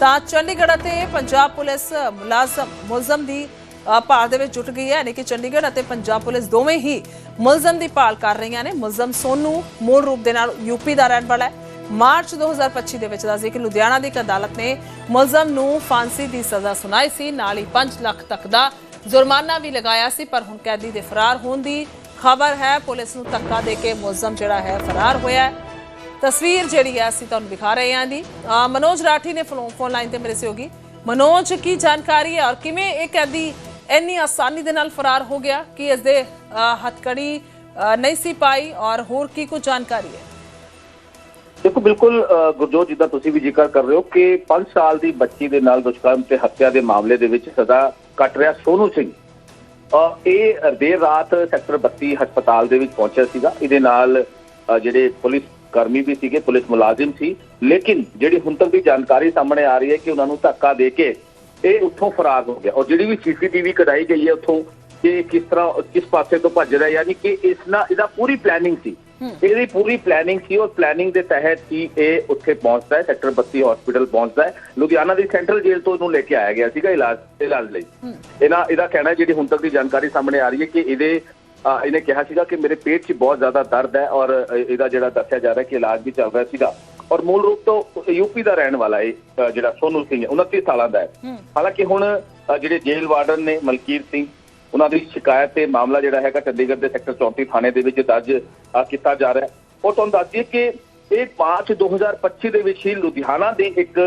ਤਾਂ ਚੰਡੀਗੜ੍ਹ ਅਤੇ ਪੰਜਾਬ ਪੁਲਿਸ ਮੁਲਾਜ਼ਮ ਮੁਲਜ਼ਮ ਦੀ ਭਾਲ ਦੇ ਵਿੱਚ ਜੁਟ ਗਈ ਹੈ। ਯਾਨੀ ਕਿ ਚੰਡੀਗੜ੍ਹ ਅਤੇ ਪੰਜਾਬ ਪੁਲਿਸ ਦੋਵੇਂ ਹੀ ਮੁਲਜ਼ਮ ਦੀ ਭਾਲ ਕਰ ਰਹੀਆਂ ਨੇ। ਮੁਲਜ਼ਮ ਸੋਨੂ ਮੂਲ ਰੂਪ ਦੇ ਨਾਲ ਯੂਪੀ ਦਾ ਰਹਿਣ ਵਾਲਾ ਹੈ। ਮਾਰਚ 2025 ਦੇ ਵਿੱਚ ਦੱਸਦੇ ਕਿ ਲੁਧਿਆਣਾ ਦੀ ਇੱਕ ਅਦਾਲਤ ਨੇ ਮੁਲਜ਼ਮ ਨੂੰ ਫਾਂਸੀ ਦੀ ਸਜ਼ਾ ਸੁਣਾਈ ਸੀ। ਨਾਲ ਹੀ 5 ਲੱਖ ਤੱਕ ਦਾ ਜੁਰਮਾਨਾ ਵੀ ਲਗਾਇਆ ਸੀ, ਪਰ ਹੁਣ ਕੈਦੀ ਦੇ ਫਰਾਰ ਹੋਣ ਦੀ ਖਬਰ ਹੈ। ਪੁਲਿਸ ਨੂੰ ਧੱਕਾ ਦੇ ਕੇ ਮੁਲਜ਼ਮ ਜਿਹੜਾ ਹੈ ਫਰਾਰ ਹੋਇਆ ਹੈ। ਤਸਵੀਰ ਜਿਹੜੀ ਹੈ ਅਸੀਂ ਤੁਹਾਨੂੰ ਦਿਖਾ ਰਹੇ ਹਾਂ ਦੀ ਮਨੋਜ ਰਾਠੀ ਨੇ ਫੋਨ ਲਾਈਨ ਤੇ ਮੇਰੇ ਸਹਿਯੋਗੀ। ਮਨੋਜ, ਕੀ ਜਾਣਕਾਰੀ ਹੈ ਔਰ ਕਿਵੇਂ ਇਹ ਕੈਦੀ ਇੰਨੀ ਆਸਾਨੀ ਦੇ ਨਾਲ ਫਰਾਰ ਹੋ ਗਿਆ ਕਿ ਇਸ ਦੇ ਹੱਥਕੜੀ ਨਹੀਂ ਸੀ ਪਾਈ ਔਰ ਹੋਰ ਕੀ ਕੁਝ ਜਾਣਕਾਰੀ ਹੈ? ਦੇਖੋ, ਬਿਲਕੁਲ ਗੁਰਜੋਤ, ਜਿੱਦਾਂ ਤੁਸੀਂ ਵੀ ਜ਼ਿਕਰ ਕਰ ਰਹੇ ਹੋ ਕਿ 5 ਸਾਲ ਦੀ ਬੱਚੀ ਦੇ ਨਾਲ ਦੁਸ਼ਕਰਮ ਤੇ ਹੱਤਿਆ ਦੇ ਮਾਮਲੇ ਦੇ ਵਿੱਚ ਸਜ਼ਾ ਕੱਟ ਰਿਹਾ ਸੋਨੂ ਸਿੰਘ। ਇਹ ਦੇਰ ਰਾਤ ਸੈਕਟਰ 32 ਹਸਪਤਾਲ ਦੇ ਵਿੱਚ ਪਹੁੰਚਿਆ ਸੀਗਾ। ਇਹਦੇ ਨਾਲ ਜਿਹੜੇ ਪੁਲਿਸ ਕਰਮੀ ਵੀ ਸੀਗੇ ਪੁਲਿਸ ਮੁਲਾਜ਼ਮ ਸੀ। ਲੇਕਿਨ ਜਿਹੜੀ ਹੁਣ ਤੱਕ ਦੀ ਜਾਣਕਾਰੀ ਸਾਹਮਣੇ ਆ ਰਹੀ ਹੈ ਕਿ ਉਹਨਾਂ ਨੂੰ ਧੱਕਾ ਦੇ ਕੇ ਇਹ ਉੱਥੋਂ ਫਰਾਰ ਹੋ ਗਿਆ। ਔਰ ਜਿਹੜੀ ਵੀ ਸੀਸੀਟੀਵੀ ਕਢਾਈ ਗਈ ਹੈ ਉੱਥੋਂ ਕਿ ਕਿਸ ਤਰ੍ਹਾਂ ਕਿਸ ਪਾਸੇ ਤੋਂ ਭੱਜ ਰਿਹਾ ਯਾਨੀ ਕਿ ਇਸ ਨਾਲ ਇਹਦਾ ਪੂਰੀ ਪਲੈਨਿੰਗ ਸੀ। ਇਹਦੀ ਪੂਰੀ ਪਲੈਨਿੰਗ ਸੀ। ਔਰ ਪਲੈਨਿੰਗ ਦੇ ਤਹਿਤ ਹੀ ਇਹ ਉੱਥੇ ਪਹੁੰਚਦਾ ਹੈ ਸੈਕਟਰ 32 ਹਸਪੀਟਲ ਪਹੁੰਚਦਾ ਹੈ। ਲੁਧਿਆਣਾ ਦੀ ਸੈਂਟਰਲ ਜੇਲ੍ਹ ਤੋਂ ਇਹਨੂੰ ਲੈ ਕੇ ਆਇਆ ਗਿਆ ਸੀਗਾ ਇਲਾਜ ਇਲਾਜ ਲਈ। ਇਹਨਾਂ ਇਹਦਾ ਕਹਿਣਾ ਜਿਹੜੀ ਹੁਣ ਤੱਕ ਦੀ ਜਾਣਕਾਰੀ ਸਾਹਮਣੇ ਆ ਰਹੀ ਹੈ ਕਿ ਇਹਦੇ ਇਹਨੇ ਕਿਹਾ ਸੀਗਾ ਕਿ ਮੇਰੇ ਪੇਟ 'ਚ ਬਹੁਤ ਜ਼ਿਆਦਾ ਦਰਦ ਹੈ ਔਰ ਇਹਦਾ ਜਿਹੜਾ ਦੱਸਿਆ ਜਾ ਰਿਹਾ ਕਿ ਇਲਾਜ ਵੀ ਚੱਲ ਰਿਹਾ ਸੀਗਾ। ਔਰ ਮੂਲ ਰੂਪ ਤੋਂ ਯੂਪੀ ਦਾ ਰਹਿਣ ਵਾਲਾ ਇਹ ਜਿਹੜਾ ਸੋਨੂ ਸਿੰਘ ਹੈ 29 ਸਾਲਾਂ ਦਾ ਹੈ। ਹਾਲਾਂਕਿ ਹੁਣ ਜਿਹੜੇ ਜੇਲ੍ਹ ਵਾਰਡਨ ਨੇ ਮਲਕੀਰ ਸਿੰਘ ਉਹਨਾਂ ਦੀ ਸ਼ਿਕਾਇਤ ਤੇ ਮਾਮਲਾ ਜਿਹੜਾ ਹੈਗਾ ਚੰਡੀਗੜ੍ਹ ਦੇ ਸੈਕਟਰ 34 ਥਾਣੇ ਦੇ ਵਿੱਚ ਦਰਜ ਕੀਤਾ ਜਾ ਰਿਹਾ ਹੈ। ਉਹ ਤੁਹਾਨੂੰ ਦੱਸ ਦਈਏ ਕਿ ਇਹ ਮਾਰਚ 2025 ਦੇ ਵਿੱਚ ਹੀ ਲੁਧਿਆਣਾ ਦੀ ਇੱਕ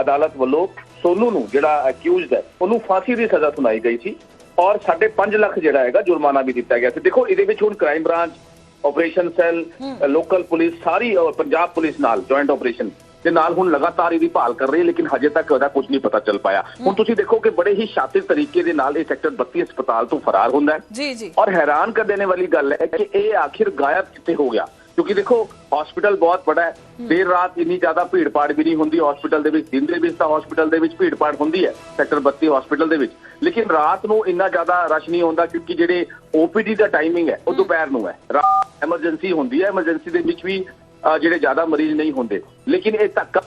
ਅਦਾਲਤ ਵੱਲੋਂ ਸੋਨੂ ਨੂੰ ਜਿਹੜਾ ਅਕਿਊਜ਼ਡ ਹੈ ਉਹਨੂੰ ਫਾਂਸੀ ਦੀ ਸਜ਼ਾ ਸੁਣਾਈ ਗਈ ਸੀ। ਔਰ 5.5 ਲੱਖ ਜਿਹੜਾ ਹੈਗਾ ਜੁਰਮਾਨਾ ਵੀ ਦਿੱਤਾ ਗਿਆ ਸੀ। ਦੇਖੋ ਇਹਦੇ ਵਿੱਚ ਹੁਣ crime branch operation cell local police ਸਾਰੀ ਅ, ਪੰਜਾਬ ਪੁਲਿਸ ਨਾਲ ਜੁਆਇੰਟ ਆਪਰੇਸ਼ਨ ਦੇ ਨਾਲ ਹੁਣ ਲਗਾਤਾਰ ਇਹਦੀ ਭਾਲ ਕਰ ਰਹੀ ਹੈ ਲੇਕਿਨ ਹਜੇ ਤੱਕ ਉਹਦਾ ਕੁਝ ਨਹੀਂ ਪਤਾ ਚੱਲ ਪਾਇਆ। ਹੁਣ ਤੁਸੀਂ ਦੇਖੋ ਕਿ ਬੜੇ ਹੀ ਸ਼ਾਤਿਰ ਤਰੀਕੇ ਦੇ ਨਾਲ ਇਹ ਸੈਕਟਰ 32 ਹਸਪਤਾਲ ਤੋਂ ਫਰਾਰ ਹੁੰਦਾ ਹੈ। ਜੀ ਜੀ। ਔਰ ਹੈਰਾਨ ਕਰ ਦੇਣੇ ਵਾਲੀ ਗੱਲ ਹੈ ਕਿ ਇਹ ਆਖਿਰ ਗਾਇਬ ਕਿੱਥੇ ਹੋ ਗਿਆ? ਕਿਉਂਕਿ ਦੇਖੋ ਹਸਪੀਟਲ ਬਹੁਤ ਬੜਾ ਹੈ। ਦੇਰ ਰਾਤ ਇੰਨੀ ਜ਼ਿਆਦਾ ਭੀੜ ਭਾੜ ਵੀ ਨਹੀਂ ਹੁੰਦੀ ਹਸਪੀਟਲ ਦੇ ਵਿੱਚ ਦਿਨ ਦੇ ਵਿੱਚ ਤਾਂ ਹਸਪੀਟਲ ਦੇ ਵਿੱਚ ਭੀੜ ਭਾੜ ਹੁੰਦੀ ਹੈ ਸੈਕਟਰ 32 ਹਸਪੀਟਲ ਦੇ ਵਿੱਚ। ਲੇਕਿਨ ਰਾਤ ਨੂੰ ਇੰਨਾ ਜ਼ਿਆਦਾ ਰਸ਼ ਨਹੀਂ ਹੁੰਦਾ ਕਿਉਂਕਿ ਜਿਹੜੇ ਓਪੀਡੀ ਦਾ ਟਾਈਮਿੰਗ ਹੈ ਉਹ ਦੁਪਹਿਰ ਨੂੰ ਹੈ। ਰਾਤ ਐਮਰਜੈਂਸੀ ਹੁੰਦੀ ਹੈ ਐਮਰਜੈਂਸੀ ਦੇ ਵਿੱਚ ਵੀ ਜਿਹੜੇ ਜ਼ਿਆਦਾ ਮਰੀਜ਼ ਨਹੀਂ ਹੁੰਦੇ ਲੇਕਿਨ ਇਹ ਧੱਕਾ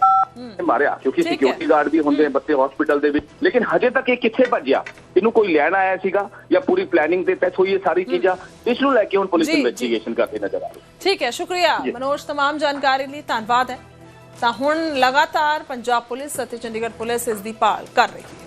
ਮਾਰਿਆ ਕਿਉਂਕਿ ਠੀਕ ਹੈ। ਸਿਕਿਉਰਿਟੀ ਗਾਰਡ ਵੀ ਹੁੰਦੇ ਬੱਤੇ ਹਸਪੀਟਲ ਦੇ ਵਿੱਚ ਲੇਕਿਨ ਹਜੇ ਤੱਕ ਇਹ ਕਿੱਥੇ ਭੱਜਿਆ ਇਹਨੂੰ ਕੋਈ ਲੈਣ ਆਇਆ ਸੀਗਾ ਜਾਂ ਪੂਰੀ ਪਲੈਨਿੰਗ ਦੇ ਤਹਿਤ ਹੋਈ ਇਹ ਸਾਰੀ ਚੀਜ਼ਾਂ ਇਸ ਨੂੰ ਲੈ ਕੇ ਹੁਣ ਪੁਲਿਸ ਜੀ, ਜੀ। ਇਨਵੈਸਟੀਗੇਸ਼ਨ ਕਰਦੀ ਨਜ਼ਰ ਆ ਰਹੀ ਹੈ ਠੀਕ ਹੈ ਸ਼ੁਕਰੀਆ ਜੀ। ਮਨੋਜ तमाम ਜਾਣਕਾਰੀ ਲਈ ਧੰਨਵਾਦ ਹੈ ਤਾਂ ਹੁਣ ਲਗਾਤਾਰ ਪੰਜਾਬ ਪੁਲਿਸ ਅਤੇ ਚੰਡੀਗੜ੍ਹ ਪੁਲਿਸ ਇਸ ਦੀ ਭਾਲ ਕਰ ਰਹੀ ਹੈ